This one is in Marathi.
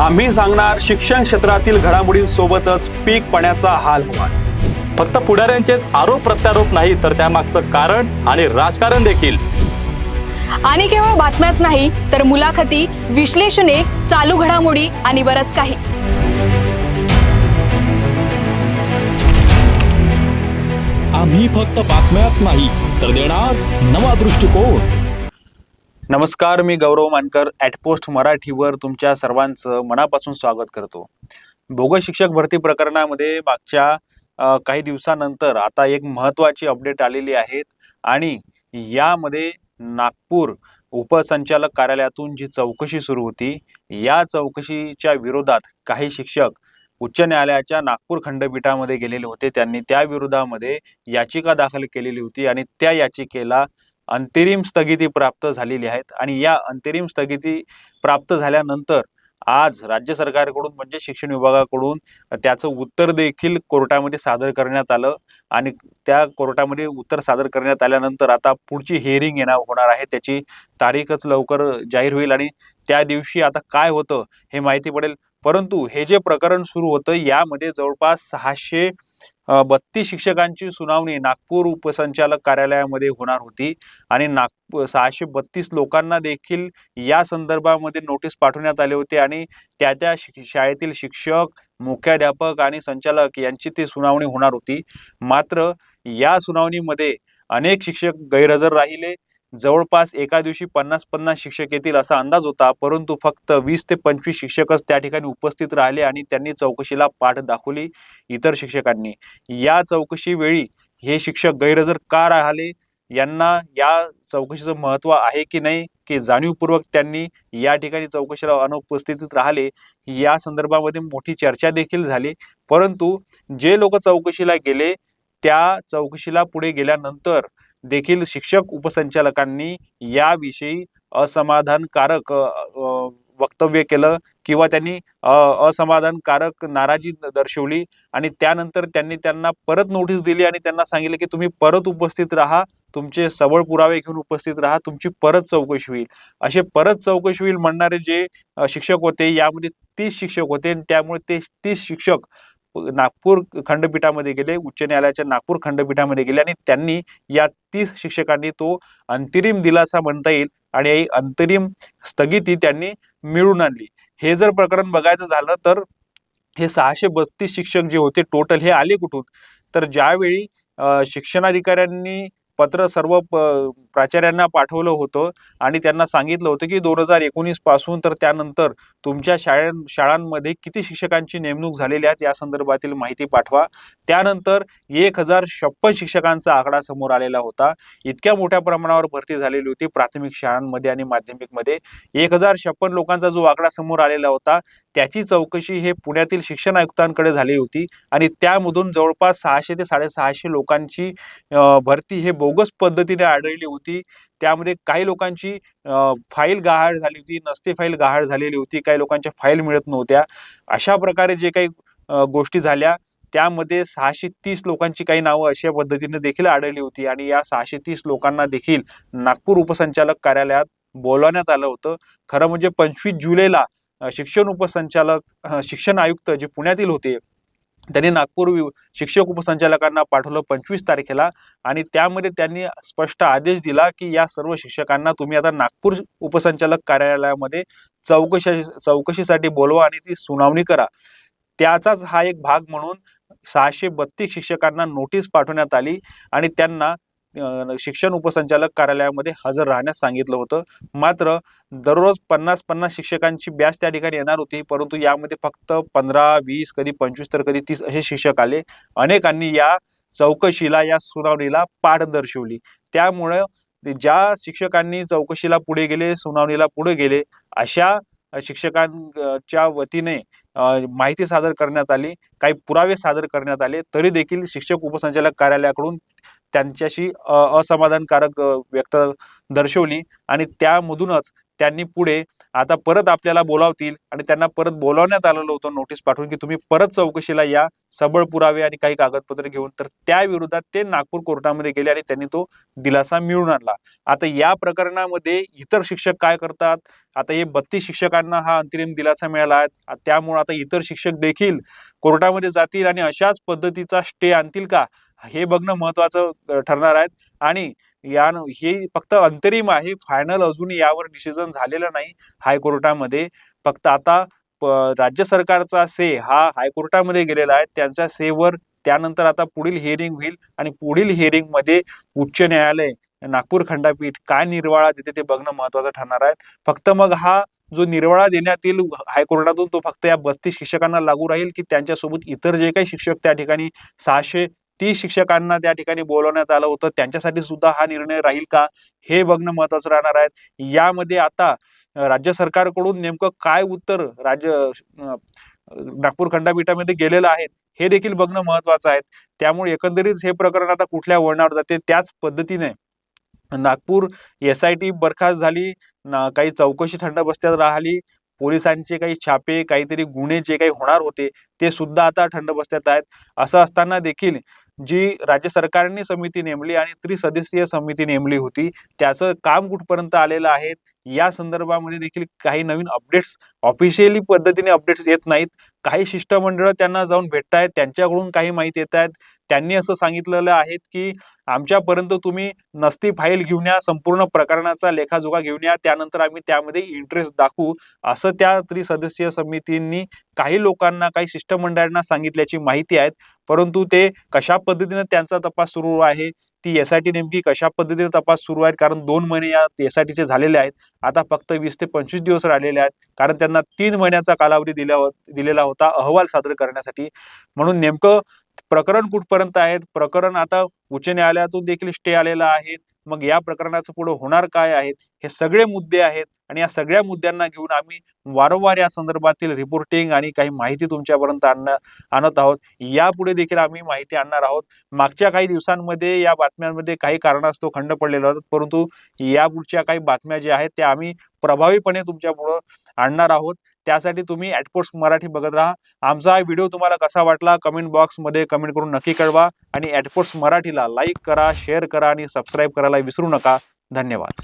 आम्ही सांगणार शिक्षण क्षेत्रातील घडामोडींसोबतच पीक पाण्याचा हाल हवाल फक्त पुढाऱ्यांचेच आरोप प्रत्यारोप नाही तर त्यामागचं कारण आणि राजकारण देखील. आणि केवळ बातम्याच नाही तर मुलाखती विश्लेषणे चालू घडामोडी आणि बरंच काही. आम्ही फक्त बातम्याच नाही तर देणार नवा दृष्टिकोन. नमस्कार मी गौरव मानकर ॲटपोस्ट मराठीवर तुमच्या सर्वांचं मनापासून स्वागत करतो. बोगस शिक्षक भरती प्रकरणामध्ये मागच्या काही दिवसानंतर आता एक महत्त्वाची अपडेट आलेली आहेत आणि यामध्ये नागपूर उपसंचालक कार्यालयातून जी चौकशी सुरू होती या चौकशीच्या विरोधात काही शिक्षक उच्च न्यायालयाच्या नागपूर खंडपीठामध्ये गेलेले होते. त्यांनी त्या विरोधामध्ये याचिका दाखल केलेली होती आणि त्या याचिकेला अंतरिम स्थगिती प्राप्त झालेली आहेत. आणि या अंतरिम स्थगिती प्राप्त झाल्यानंतर आज राज्य सरकारकडून म्हणजे शिक्षण विभागाकडून त्याचं उत्तर देखील कोर्टामध्ये सादर करण्यात आलं. आणि त्या कोर्टामध्ये उत्तर सादर करण्यात आल्यानंतर आता पुढची हिअरिंग येणार होणार आहे. त्याची तारीखच लवकर जाहीर होईल आणि त्या दिवशी आता काय होतं हे माहिती पडेल. परंतु हे जे प्रकरण सुरू होतं यामध्ये जवळपास सहाशे बत्तीस शिक्षकांची सुनावणी नागपूर उपसंचालक कार्यालयामध्ये होणार होती. आणि नागपूर सहाशे बत्तीस लोकांना देखील या संदर्भामध्ये नोटीस पाठवण्यात आले होते. आणि त्या त्या शाळेतील शिक्षक मुख्याध्यापक आणि संचालक यांची ती सुनावणी होणार होती. मात्र या सुनावणीमध्ये अनेक शिक्षक गैरहजर राहिले. जवळपास एका दिवशी पन्नास पन्नास शिक्षक येतील असा अंदाज होता परंतु फक्त वीस ते पंचवीस शिक्षकच त्या ठिकाणी उपस्थित राहिले आणि त्यांनी चौकशीला पाठ दाखवली इतर शिक्षकांनी. या चौकशी वेळी हे शिक्षक गैरहजर का राहिले? यांना या चौकशीचं महत्त्व आहे की नाही? की जाणीवपूर्वक त्यांनी या ठिकाणी चौकशीला अनुपस्थितीत राहिले या संदर्भामध्ये मोठी चर्चा देखील झाली. परंतु जे लोक चौकशीला गेले त्या चौकशीला पुढे गेल्यानंतर देखील शिक्षक उपसंचालकांनी याविषयी असमाधानकारक वक्तव्य केलं किंवा त्यांनी असमाधानकारक नाराजी दर्शवली आणि त्यानंतर त्यांनी त्यांना परत नोटीस दिली आणि त्यांना सांगितले की तुम्ही परत उपस्थित राहा तुमचे सबळ पुरावे घेऊन उपस्थित राहा तुमची परत चौकशी होईल. असे परत चौकशी होईल म्हणणारे जे शिक्षक होते यामध्ये तीस शिक्षक होते आणि त्यामुळे ते तीस शिक्षक नागपूर खंडपीठामध्ये गेले उच्च न्यायालयाच्या नागपूर खंडपीठामध्ये गेले आणि त्यांनी या तीस शिक्षकांनी तो अंतरिम दिलासा म्हणता येईल आणि ही अंतरिम स्थगिती त्यांनी मिळून आणली. हे जर प्रकरण बघायचं झालं तर हे सहाशे बत्तीस शिक्षक जे होते टोटल हे आले कुठून? तर ज्यावेळी शिक्षणाधिकाऱ्यांनी पत्र सर्व प- प्राचार्यांना पाठवलं होतं आणि त्यांना सांगितलं होतं की दोन हजार एकोणीसपासून तर त्यानंतर तुमच्या शाळे शाळांमध्ये किती शिक्षकांची नेमणूक झालेली आहे या संदर्भातील माहिती पाठवा. त्यानंतर एक हजार छप्पन शिक्षकांचा आकडा समोर आलेला होता. इतक्या मोठ्या प्रमाणावर भरती झालेली होती प्राथमिक शाळांमध्ये आणि माध्यमिकमध्ये. एक हजार छप्पन लोकांचा जो आकडा समोर आलेला होता त्याची चौकशी हे पुण्यातील शिक्षण आयुक्तांकडे झाली होती आणि त्यामधून जवळपास सहाशे ते साडेसहाशे लोकांची भरती हे बोगस पद्धतीने आढळली होती. त्यामध्ये काही लोकांची फाईल गहाळ झाली होती नसते फाईल गहाळ झालेली होती काही लोकांच्या फाईल मिळत नव्हत्या. अशा प्रकारे जे काही गोष्टी झाल्या त्यामध्ये सहाशे तीस लोकांची काही नावं अशा पद्धतीने देखील आढळली होती आणि या सहाशे तीस लोकांना देखील नागपूर उपसंचालक कार्यालयात बोलवण्यात आलं होतं. खरं म्हणजे पंचवीस जुलैला शिक्षण उपसंचालक शिक्षण आयुक्त जे पुण्यातील होते त्यांनी नागपूर शिक्षक उपसंचालकांना पाठवलं पंचवीस तारखेला आणि त्यामध्ये त्यांनी स्पष्ट आदेश दिला की या सर्व शिक्षकांना तुम्ही आता नागपूर उपसंचालक कार्यालयामध्ये चौकशी चौकशीसाठी बोलवा आणि ती सुनावणी करा. त्याचाच हा एक भाग म्हणून सहाशे बत्तीस शिक्षकांना नोटीस पाठवण्यात आली आणि त्यांना शिक्षण उपसंचालक कार्यालयामध्ये हजर राहण्यास सांगितलं होतं. मात्र दररोज पन्नास पन्नास शिक्षकांची बॅच त्या ठिकाणी येणार होती. परंतु यामध्ये फक्त पंधरा वीस कधी पंचवीस तर कधी तीस असे शिक्षक आले. अनेकांनी या चौकशीला या सुनावणीला पाठ दर्शवली. त्यामुळं ज्या शिक्षकांनी चौकशीला पुढे गेले सुनावणीला पुढे गेले अशा शिक्षकांच्या वतीने माहिती सादर करण्यात आली. काही पुरावे सादर करण्यात आले. तरी देखील शिक्षक उपसंचालक कार्यालयाकडून त्यांच्याशी असमाधानकारक व्यक्त दर्शवली आणि त्यामधूनच त्यांनी पुढे आता परत आपल्याला बोलावतील आणि त्यांना परत बोलावण्यात आलेलं होतं नोटीस पाठवून की तुम्ही परत चौकशीला या सबळ पुरावे आणि काही कागदपत्र घेऊन. तर त्या विरोधात ते नागपूर कोर्टामध्ये गेले आणि त्यांनी तो दिलासा मिळून आणला. आता या प्रकरणामध्ये इतर शिक्षक काय करतात? आता हे बत्तीस शिक्षकांना हा अंतरिम दिलासा मिळाला आहे. त्यामुळे आता इतर शिक्षक देखील कोर्टामध्ये जातील आणि अशाच पद्धतीचा स्टे आणतील का? हे बघणं महत्वाचं ठरणार आहे आणि या हे फक्त अंतरिम आहे. फायनल अजून यावर डिसिजन झालेलं नाही हायकोर्टामध्ये. फक्त आता राज्य सरकारचा से हा हायकोर्टामध्ये गेलेला आहे. त्यांच्या सेवर त्यानंतर आता पुढील हिअरिंग होईल. आणि पुढील हिअरिंगमध्ये उच्च न्यायालय नागपूर खंडपीठ काय निर्वाळा देते ते बघणं महत्वाचं ठरणार आहे. फक्त मग हा जो निर्वाळा देण्यात येईल हायकोर्टातून तो फक्त या बत्तीस शिक्षकांना लागू राहील की त्यांच्यासोबत इतर जे काही शिक्षक त्या ठिकाणी सहाशे तीस शिक्षकांना त्या ठिकाणी बोलवण्यात आलं होतं. त्यांच्यासाठी सुद्धा हा निर्णय राहील का हे बघणं महत्वाचं राहणार आहे. यामध्ये आता राज्य सरकारकडून नेमकं काय उत्तर राज्य नागपूर खंडपीठामध्ये गेलेलं आहे हे देखील बघणं महत्वाचं आहे. त्यामुळे एकंदरीत हे प्रकरण आता कुठल्या वळणावर जाते त्याच पद्धतीने नागपूर एस आय टी बरखास्त झाली ना काही चौकशी थंड बसत्यात राहिली पोलिसांचे काही छापे काहीतरी गुन्हे जे काही होणार होते ते सुद्धा आता थंड बसत्यात आहेत. असं असताना देखील जी राज्य सरकारने समिती नेमली आणि त्रिसदस्यीय समिती नेमली होती त्याचं काम कुठपर्यंत आलेलं आहे या संदर्भामध्ये देखील काही नवीन अपडेट्स ऑफिशियली पद्धतीने अपडेट्स येत नाहीत. काही शिष्टमंडळ त्यांना जाऊन भेटतायत त्यांच्याकडून काही माहिती येत आहेत त्यांनी असं सांगितलेलं आहे की आमच्यापर्यंत तुम्ही नसती फाईल घेऊन या संपूर्ण प्रकरणाचा लेखाजोखा घेऊन या त्यानंतर आम्ही त्यामध्ये इंटरेस्ट दाखवू असं त्या त्रिसदस्यीय समितींनी काही लोकांना काही शिष्टमंडळांना सांगितल्याची माहिती आहे परंतु ते कशा पद्धतीने त्यांचा तपास सुरू आहे ती एस आय टी नेमकी कशा पद्धतीने तपास सुरू आहेत कारण दोन महिने या एस आय टीचे झालेले आहेत. आता फक्त वीस ते पंचवीस दिवस राहिलेले आहेत कारण त्यांना तीन महिन्याचा कालावधी दिल्या दिलेला होता अहवाल सादर करण्यासाठी. म्हणून नेमकं प्रकरण कुठपर्यंत आहेत? प्रकरण आता उच्च न्यायालयातून देखील स्टे आलेला आहे. मग या प्रकरणाचं पुढे होणार काय आहेत हे सगळे मुद्दे आहेत. आणि या सगळ्या मुद्द्यांना घेऊन आम्ही वारंवार या संदर्भातील रिपोर्टिंग आणि काही माहिती तुमच्यापर्यंत आणणं आणत आहोत. यापुढे देखील आम्ही माहिती आणणार आहोत. मागच्या काही दिवसांमध्ये या बातम्यांमध्ये काही कारणास्तव खंड पडलेला होता परंतु यापुढच्या काही बातम्या ज्या आहेत त्या आम्ही प्रभावीपणे तुमच्यापुढं आणणार आहोत. त्यासाठी तुम्ही ॲटपोस्ट मराठी बघत राहा. आमचा हा व्हिडिओ तुम्हाला कसा वाटला कमेंट बॉक्समध्ये कमेंट करून नक्की कळवा आणि ॲटपोस्ट मराठीला लाईक करा शेअर करा आणि सबस्क्राईब करायला विसरू नका. धन्यवाद.